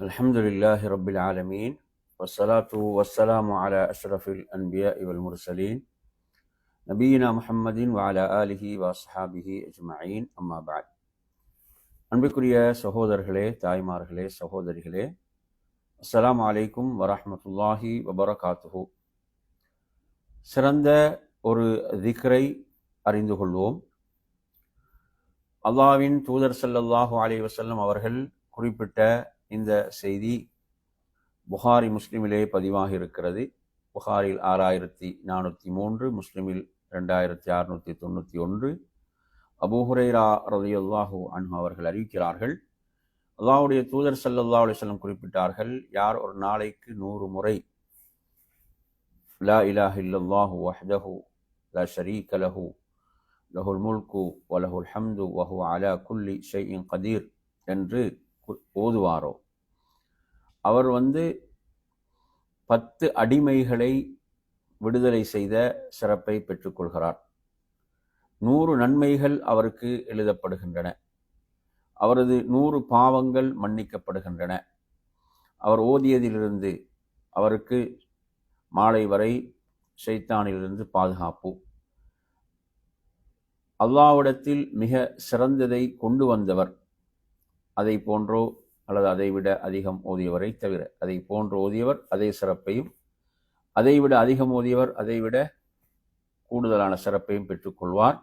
الحمد لله رب العالمين والصلاة والسلام على أشرف الأنبياء والمرسلين نبينا محمد وعلى آله وأصحابه أجمعين أما بعد அன்பிற்குரிய சகோதரர்களே தாய்மார்களே சகோதரிகளே அஸ்ஸலாமு அலைக்கும் வரஹ்மத்துல்லாஹி வபரகாத்துஹு சிறந்த ஒரு திக்ரை அறிந்து கொள்வோம் அல்லாவின் தூதர் ஸல்லல்லாஹு அலைஹி வஸல்லம் அவர்கள் குறிப்பிட்ட இந்த செய்தி புகாரி முஸ்லிமிலே பதிவாகி இருக்கிறது புகாரில் ஆறாயிரத்தி நானூற்றி மூன்று முஸ்லிமில் ரெண்டாயிரத்தி அறுநூற்றி தொண்ணூற்றி ஒன்று. அபூஹுரைரா ரலியல்லாஹு அன்ஹு அவர்கள் அறிவிக்கிறார்கள் அல்லாவுடைய தூதர் சல்லல்லா அலைஹி குறிப்பிட்டார்கள் யார் ஒரு நாளைக்கு நூறு முறை லா இலாஹ் இல்லல்லாஹு வஹ்தஹு லா ஷரீக லஹு லஹுல் முல்கு வலஹுல் ஹம்து வஹு அலா குல்லி ஷெயின் கதீர் என்று ஓதுவாரோ அவர் வந்து பத்து அடிமைகளை விடுதலை செய்த சிறப்பை பெற்றுக்கொள்கிறார். நூறு நன்மைகள் அவருக்கு எழுதப்படுகின்றன. அவரது நூறு பாவங்கள் மன்னிக்கப்படுகின்றன. அவர் ஓதியதிலிருந்து அவருக்கு மாலை வரை ஷைத்தானிலிருந்து பாதுகாப்பு. அல்லாவிடத்தில் மிக சிறந்ததை கொண்டு வந்தவர். அதை போன்றோ அல்லது அதைவிட அதிகம் ஓதியவரை தவிர அதை போன்று ஓதியவர் அதே சிறப்பையும் அதைவிட அதிகம் ஓதியவர் அதைவிட கூடுதலான சிறப்பையும் பெற்றுக்கொள்வார்.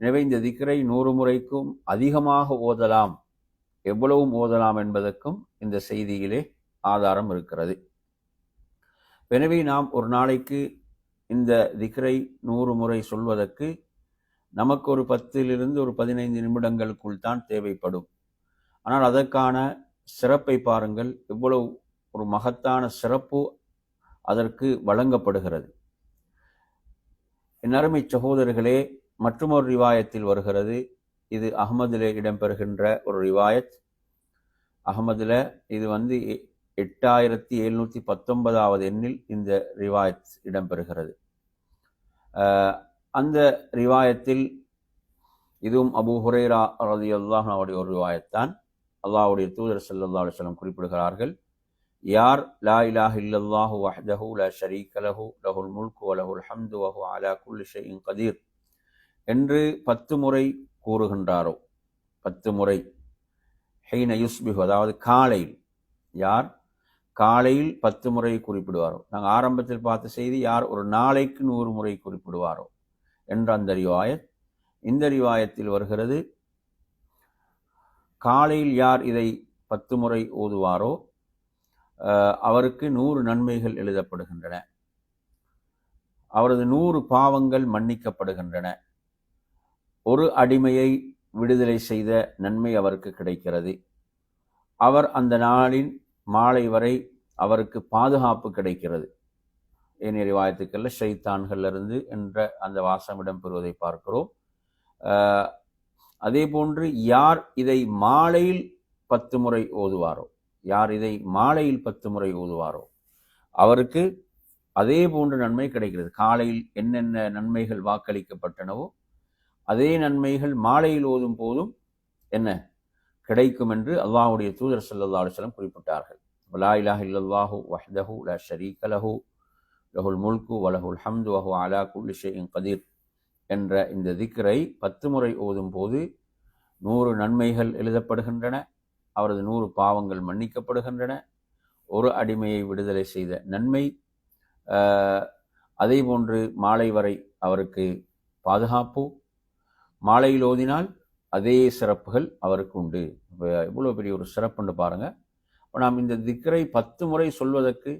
எனவே இந்த திக்கரை நூறு முறைக்கும் அதிகமாக ஓதலாம் எவ்வளவும் ஓதலாம் என்பதற்கும் இந்த செய்தியிலே ஆதாரம் இருக்கிறது. எனவே நாம் ஒரு நாளைக்கு இந்த திக்கரை நூறு முறை சொல்வதற்கு நமக்கு ஒரு பத்திலிருந்து ஒரு பதினைந்து நிமிடங்களுக்குள் தான் தேவைப்படும். ஆனால் அதற்கான சிறப்பை பாருங்கள். இவ்வளவு ஒரு மகத்தான சிறப்பு அதற்கு வழங்கப்படுகிறது. என்னருமை சகோதரர்களே மற்றுமொரு ரிவாயத்தில் வருகிறது. இது அகமதிலே இடம்பெறுகின்ற ஒரு ரிவாயத். அகமதில் இது வந்து எ- எட்டாயிரத்தி எழுநூற்றி பத்தொன்பதாவது எண்ணில் இந்த ரிவாயத் இடம்பெறுகிறது. அந்த ரிவாயத்தில் இதுவும் அபு ஹுரேரா ரதி ரலியல்லாஹு அவருடைய ஒரு ரிவாயத்தான். அல்லாஹ்வுடைய தூதர் ஸல்லல்லாஹு அலுவலம் குறிப்பிடுகிறார்கள் யார் லா இலாஹ் இல்லல்லாஹு வஹ்தஹு லா ஷரீக் லஹு லஹுல் முல்கு வலஹுல் லஹுல் ஹம்து வஹு அலா குல் ஷைஇன் கதீர் என்று பத்து முறை கூறுகின்றாரோ? பத்து முறை. ஹெய்ன யுஸ்பிஹு அதாவது காலையில். யார்? காலையில் பத்து முறை குறிப்பிடுவாரோ. நாங்கள் ஆரம்பத்தில் பார்த்த செய்தி யார் ஒரு நாளைக்கு நூறு முறை குறிப்பிடுவாரோ? என்ற அந்த ரிவாயத். இந்த ரிவாயத்தில் வருகிறது காலையில் யார் இதை பத்து முறை ஓதுவாரோ அவருக்கு நூறு நன்மைகள் எழுதப்படுகின்றன. அவரது நூறு பாவங்கள் மன்னிக்கப்படுகின்றன. ஒரு அடிமையை விடுதலை செய்த நன்மை அவருக்கு கிடைக்கிறது. அவர் அந்த நாளின் மாலை வரை அவருக்கு பாதுகாப்பு கிடைக்கிறது. ஏனைய ரிவாயத்துக்கள்ல ஷைத்தான்கள் இருந்து என்ற அந்த வாசம் இடம்பெறுவதை பார்க்கிறோம். அதே போன்று யார் இதை மாலையில் பத்து முறை ஓதுவாரோ யார் இதை மாலையில் பத்து முறை ஓதுவாரோ அவருக்கு அதே போன்ற நன்மை கிடைக்கிறது. காலையில் என்னென்ன நன்மைகள் வாக்களிக்கப்பட்டனவோ அதே நன்மைகள் மாலையில் ஓதும் போதும் என்ன கிடைக்கும் என்று அல்லாஹுடைய தூதர் சல்லா அலுவலம் குறிப்பிட்டார்கள். லா இலாஹ் இல்லல்லாஹு வஹ்தஹு லா ஷரீக லஹு லஹுல் முல்கு வலஹுல் ஹம்து வஹு அலா குல்லி ஷேயின் கதீர். என்ற இந்த திக்கரை பத்து முறை ஓதும் போது நூறு நன்மைகள் எழுதப்படுகின்றன அவரது நூறு பாவங்கள் மன்னிக்கப்படுகின்றன. ஒரு அடிமையை விடுதலை செய்த நன்மை அதே போன்று மாலை வரை அவருக்கு பாதுகாப்பு. மாலையில் ஓதினால் அதே சிறப்புகள் அவருக்கு உண்டு. இவ்வளோ பெரிய ஒரு சிறப்புன்னு பாருங்க. இப்போ நாம் இந்த திக்கரை பத்து முறை சொல்வதற்கு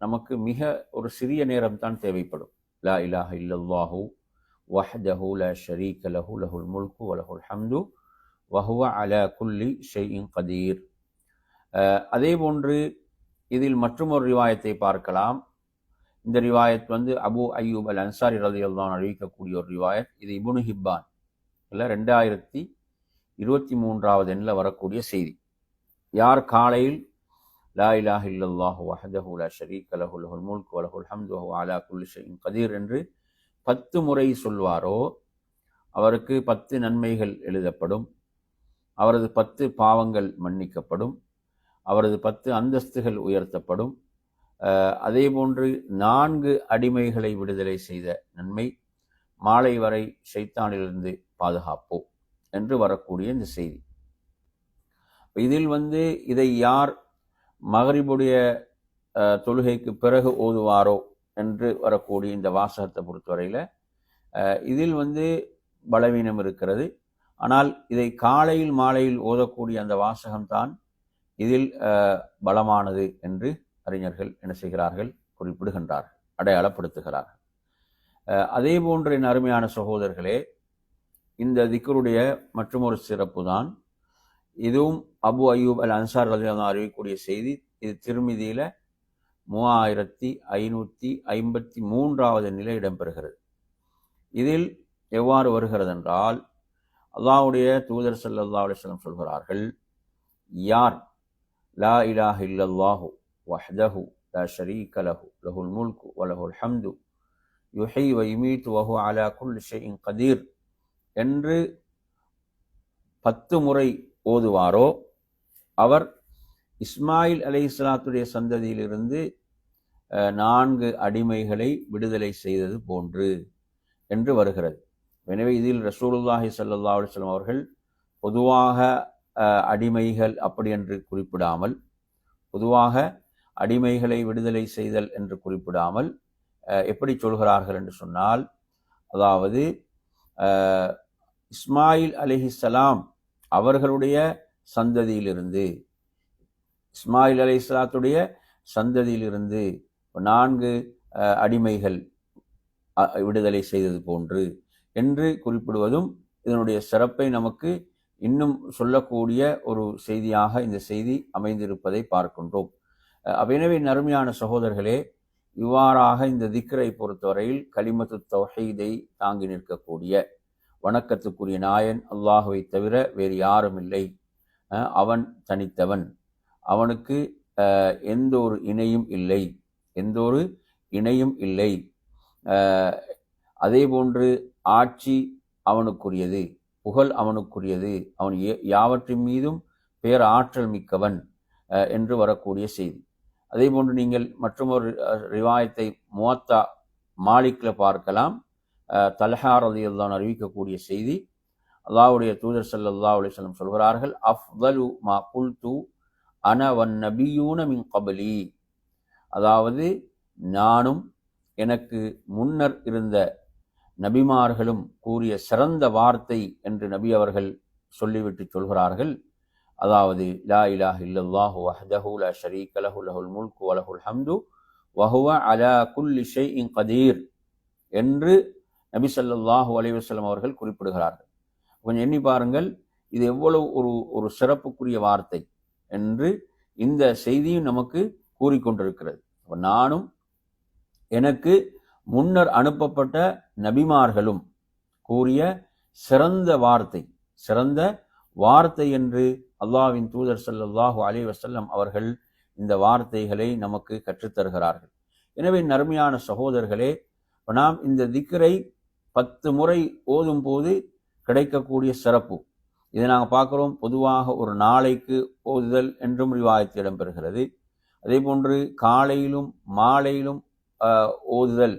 நமக்கு மிக ஒரு சிறிய நேரம் தான் தேவைப்படும். லா இலாஹ இல்லல்லாஹூ وحده لا شريك له له முல்கு وله الحمد வஹுவ على குல்லி شيء قدير அதே போன்று இதில் மற்றொரு ரிவாயத்தை பார்க்கலாம். இந்த ரிவாயத் வந்து அபு அய்யூப் அல் அன்சாரி ரலியல்லாஹு அறிவிக்கக்கூடிய ஒரு ரிவாயத். இது இபுனு ஹிப்பான். இல்லை ரெண்டாயிரத்தி இருபத்தி மூன்றாவது எண்ணில் வரக்கூடிய செய்தி. யார் காலையில் லா இலாஹ் இல்லல்லாஹு வஹதஹு லா ஷரீக் அலஹுல் லஹுல் முல்கு வலஹுல் ஹம்து அலா குல்லி ஷைஇன் கதீர் என்று பத்து முறை சொல்வாரோ அவருக்கு பத்து நன்மைகள் எழுதப்படும். அவரது பத்து பாவங்கள் மன்னிக்கப்படும். அவரது பத்து அந்தஸ்துகள் உயர்த்தப்படும். அதே போன்று நான்கு அடிமைகளை விடுதலை செய்த நன்மை மாலை வரை சைத்தானிலிருந்து பாதுகாப்போம் என்று வரக்கூடிய இந்த செய்தி. இதில் வந்து இதை யார் மகரிபுடைய தொழுகைக்கு பிறகு ஓதுவாரோ என்று வரக்கூடிய இந்த வாசகத்தை பொறுத்தவரையில் இதில் வந்து பலவீனம் இருக்கிறது. ஆனால் இதை காலையில் மாலையில் ஓதக்கூடிய அந்த வாசகம்தான் இதில் பலமானது என்று அறிஞர்கள் என்ன செய்கிறார்கள்? குறிப்பிடுகின்றார்கள் அடையாளப்படுத்துகிறார்கள். அதே போன்ற என் அருமையான சகோதரர்களே இந்த திக்கருடைய மற்றொரு சிறப்பு தான் இதுவும் அபு அய்யூப் அல் அன்சார் ரலியல்லாஹு அன்ஹு அறிவிக்கக்கூடிய செய்தி. இது திருமிதியில் மூவாயிரத்தி ஐநூற்றி ஐம்பத்தி மூன்றாவது நிலை இடம்பெறுகிறது. இதில் எவ்வாறு வருகிறது என்றால் அல்லாவுடைய தூதர் ஸல்லல்லாஹு அலைஹி சொல்கிறார்கள் யார்? லா இலாஹ இல்லல்லாஹு வஹ்தஹு லா ஷரீக லஹு லஹுல் முல்கு வலஹுல் ஹம்து யுஹை வ வஹு வ அலா குல் ஷெயின் கதீர் என்று பத்து முறை ஓதுவாரோ அவர் இஸ்மாயில் அலை இஸ்லாத்துடைய சந்ததியிலிருந்து நான்கு அடிமைகளை விடுதலை செய்தது போன்று என்று வருகிறது. எனவே இதில் ரசூலுல்லாஹி சல்லா அலுவலம் அவர்கள் பொதுவாக அடிமைகள் அப்படி என்று குறிப்பிடாமல் பொதுவாக அடிமைகளை விடுதலை செய்தல் என்று குறிப்பிடாமல் எப்படி சொல்கிறார்கள் என்று சொன்னால் அதாவது இஸ்மாயில் அலிஹிசலாம் அவர்களுடைய சந்ததியிலிருந்து இஸ்மாயில் அலை இஸ்லாத்துடைய சந்ததியிலிருந்து நான்கு அடிமைகள் விடுதலை செய்தது போன்று என்று குறிப்பிடுவதும் இதனுடைய சிறப்பை நமக்கு இன்னும் சொல்லக்கூடிய ஒரு செய்தியாக இந்த செய்தி அமைந்திருப்பதை பார்க்கின்றோம். எனவே நறுமையான சகோதரர்களே இவ்வாறாக இந்த திக்ரை பொறுத்தவரையில் களிமத்து தொகைதை தாங்கி நிற்கக்கூடிய வணக்கத்துக்குரிய நாயன் அல்லாஹுவை தவிர வேறு யாரும் இல்லை அவன் தனித்தவன். அவனுக்கு எந்த ஒரு இணையும் இல்லை. எந்த ஒரு இணையும் இல்லை. அதே போன்று ஆட்சி அவனுக்குரியது புகழ் அவனுக்குரியது. அவன் ஏ- யாவற்றின் மீதும் பேர் ஆற்றல் மிக்கவன் என்று வரக்கூடிய செய்தி. அதே போன்று நீங்கள் மற்றொரு ரிவாயத்தை முவத்தா மாலிக்ல பார்க்கலாம். அஹ், தல்ஹா அறிவிக்கக்கூடிய செய்தி. அல்லாவுடைய தூதர் ஸல்லல்லாஹு அலிஸ்லம் சொல்கிறார்கள் அஃதலு மா குல்து அன வன் நபியூன மின் கபலி. அதாவது நானும் எனக்கு முன்னர் இருந்த நபிமார்களும் கூறிய சிறந்த வார்த்தை என்று நபி அவர்கள் சொல்லிவிட்டு சொல்கிறார்கள். அதாவது லா இலாஹ் இல்லல்லாஹு வஹ்தஹு லா ஷரீக லஹு லஹுல் முல்கு வலஹுல் ஹம்து வஹுவ அலா குல்லி ஷைஇன் கதீர் என்று நபி சல்லாஹூ அலைவசல்லம் அவர்கள் குறிப்பிடுகிறார்கள். கொஞ்சம் எண்ணி பாருங்கள் இது எவ்வளவு ஒரு ஒரு சிறப்புக்குரிய வார்த்தை. என்று இந்த செய்தியும் நமக்கு கூறிக்கொண்டிருக்கிறது. நானும் எனக்கு முன்னர் அனுப்பப்பட்ட நபிமார்களும் கூறிய சிறந்த வார்த்தை சிறந்த வார்த்தை என்று அல்லாவின் தூதர் சல்லாஹு அலி வசல்லம் அவர்கள் இந்த வார்த்தைகளை நமக்கு கற்றுத்தருகிறார்கள் எனவே நர்மையான சகோதரர்களே நாம் இந்த திக்கரை பத்து முறை ஓதும் போது கிடைக்கக்கூடிய சிறப்பு. இதை நாங்கள் பார்க்குறோம். பொதுவாக ஒரு நாளைக்கு ஓதுதல் என்றும் ரிவாயத்து இடம்பெறுகிறது. அதே போன்று காலையிலும் மாலையிலும் ஓதுதல்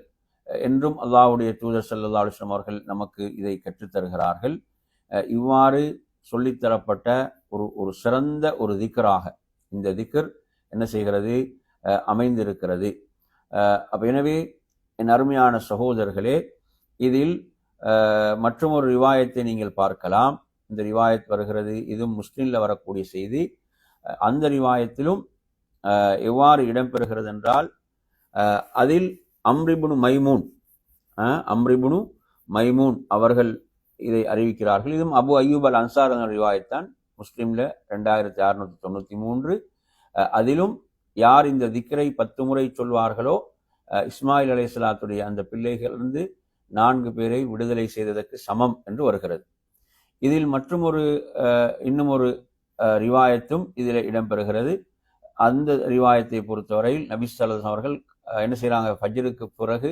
என்றும் அல்லாஹுடைய தூதர் ஸல்லல்லாஹு அவர்கள் நமக்கு இதை கற்றுத்தருகிறார்கள் இவ்வாறு சொல்லித்தரப்பட்ட ஒரு ஒரு சிறந்த ஒரு திக்கராக இந்த திக்கர் என்ன செய்கிறது? அமைந்திருக்கிறது. அப்போ எனவே என் அருமையான சகோதரர்களே இதில் மற்றும் ஒரு ரிவாயத்தை நீங்கள் பார்க்கலாம். இந்த ரிவாயத் வருகிறது. இதுவும் முஸ்லீமில் வரக்கூடிய செய்தி. அந்த ரிவாயத்திலும் எவ்வாறு இடம்பெறுகிறது என்றால் அதில் அம்ரிபுனு மைமூன் அம்ரிபுனு மைமூன் அவர்கள் இதை அறிவிக்கிறார்கள். இதுவும் அபு அய்யூப் அல் அன்சார் என்ற ரிவாயத்தான் முஸ்லீமில் ரெண்டாயிரத்தி அறுநூத்தி தொண்ணூற்றி மூன்று. அதிலும் யார் இந்த திக்கரை பத்து முறை சொல்வார்களோ இஸ்மாயில் அலைஹிஸ்ஸலாத்துடைய அந்த பிள்ளைகளிலிருந்து நான்கு பேரை விடுதலை செய்ததற்கு சமம் என்று வருகிறது. இதில் மற்றொரு இன்னும் ஒரு ரிவாயத்தும் இதில் இடம்பெறுகிறது. அந்த ரிவாயத்தை பொறுத்தவரையில் நபிசல்லஸ் அவர்கள் என்ன செய்கிறாங்க ஃபஜ்ருக்கு பிறகு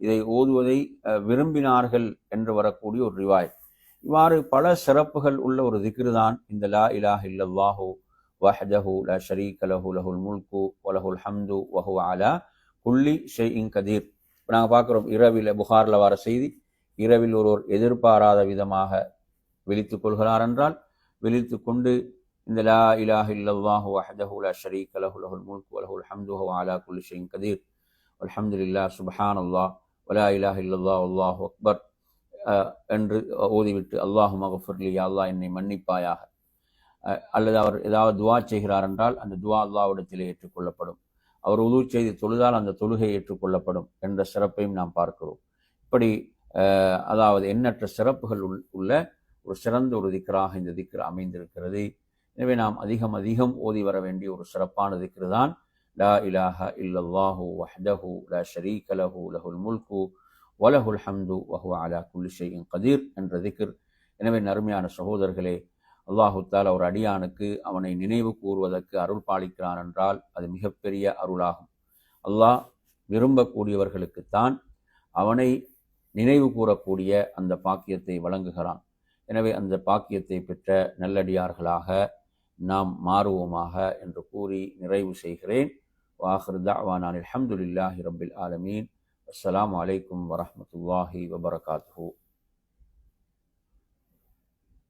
இதை ஓதுவதை விரும்பினார்கள் என்று வரக்கூடிய ஒரு ரிவாய் இவ்வாறு பல சிறப்புகள் உள்ள ஒரு திக்ரு தான் இந்த லா இலாஹ் இல்லல்லாஹு வஹதஹு ல ஷரீக் அலஹு லஹுல் முல்கு வலஹுல் ஹம்து வஹு அலா குல்லி ஷெய்இங் கதீர். இப்போ நாங்கள் பார்க்குறோம் இரவில் புகாரில் வர செய்தி இரவில் ஒருவர் எதிர்பாராத விதமாக விழித்து கொள்கிறார் என்றால் விழித்து கொண்டு இந்த லா இலாஹ இல்லல்லாஹு வஹ்தஹு லா ஷரீக லஹு லஹுல் முல்கு வலஹுல் ஹம்து வஹுவ அலா குல்லி ஷைஇன் கதீர். அல்ஹம்துலில்லாஹ் சுப்ஹானல்லாஹ் வலா இலாஹ இல்லல்லாஹ் அல்லாஹு அக்பர். அஹ், என்று ஓதிவிட்டு அல்லாஹு மகஃபுர்லி அல்லாஹ் என்னை மன்னிப்பாயாக. அஹ், அல்லது அவர் ஏதாவது துவா செய்கிறார் என்றால் அந்த துவா அல்லாவிடத்திலே ஏற்றுக்கொள்ளப்படும் அவர் உதவு செய்து தொழுதால் அந்த தொழுகை ஏற்றுக்கொள்ளப்படும் என்ற சிறப்பையும் நாம் பார்க்கிறோம். இப்படி அதாவது எண்ணற்ற சிறப்புகள் உள்- உள்ள ஒரு சிறந்த ஒரு திக்கராக இந்த திக்கர் அமைந்திருக்கிறது. எனவே நாம் அதிகம் அதிகம் ஓதி வர வேண்டிய ஒரு சிறப்பான திக்ரு தான் லா இலாஹ இல்லல்லாஹு வஹ்தஹு லா ஷரீக லஹு லஹுல் முல்கு வலஹுல் ஹம்து வஹு அலா குல்லி கதிர் கதீர் என்ற திக்ர் எனவே நருமையான சகோதரர்களே அல்லாஹுத்தால் அவர் ஒரு அடியானுக்கு அவனை நினைவு கூறுவதற்கு அருள் பாலிக்கிறான் என்றால் அது மிகப்பெரிய அருளாகும். அல்லாஹ் விரும்பக்கூடியவர்களுக்குத்தான் அவனை நினைவு கூறக்கூடிய அந்த பாக்கியத்தை வழங்குகிறான். எனவே அந்த பாக்கியத்தை பெற்ற நல்லடியார்களாக நாம் மாறுவோமாக என்று கூறி நிறைவு செய்கிறேன். வாஹிர் தாவானான் அல்ஹம்துலில்லாஹி ரப்பில் ஆலமீன். அஸ்லாம் அலைக்கும் வரமத்துல்லாஹி வபரகாத்துஹு.